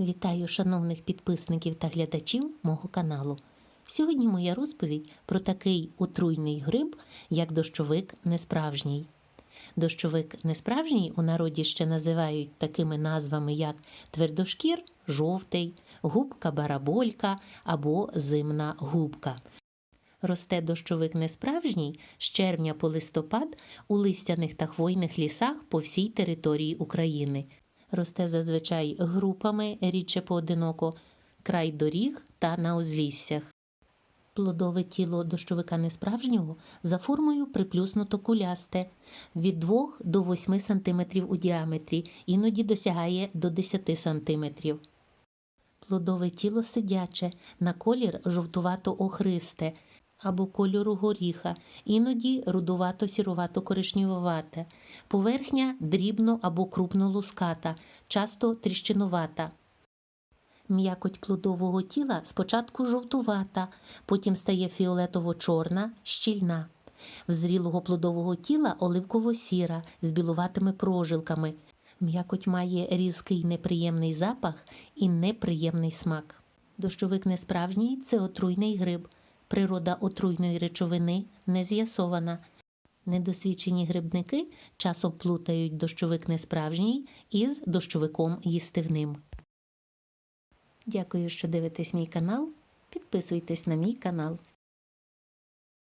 Вітаю шановних підписників та глядачів мого каналу. Сьогодні моя розповідь про такий отруйний гриб, як дощовик несправжній. Дощовик несправжній у народі ще називають такими назвами, як твердошкір, жовтий, губка бараболька або зимна губка. Росте дощовик несправжній з червня по листопад у листяних та хвойних лісах по всій території України. Росте зазвичай групами, рідше поодиноко, край доріг та на узліссях. Плодове тіло дощовика несправжнього за формою приплюснуто кулясте від 2 до 8 см у діаметрі, іноді досягає до 10 см. Плодове тіло сидяче, на колір жовтувато-охристе або кольору горіха, іноді рудувато-сірувато-коричневувате. Поверхня дрібно або крупно луската, часто тріщинувата. М'якоть плодового тіла спочатку жовтувата, потім стає фіолетово-чорна, щільна. В зрілого плодового тіла оливково-сіра з білуватими прожилками. М'якоть має різкий неприємний запах і неприємний смак. Дощовик несправжній це отруйний гриб. Природа отруйної речовини не з'ясована. Недосвідчені грибники часом плутають дощовик несправжній із дощовиком їстивним. Дякую, що дивитесь мій канал. Підписуйтесь на мій канал.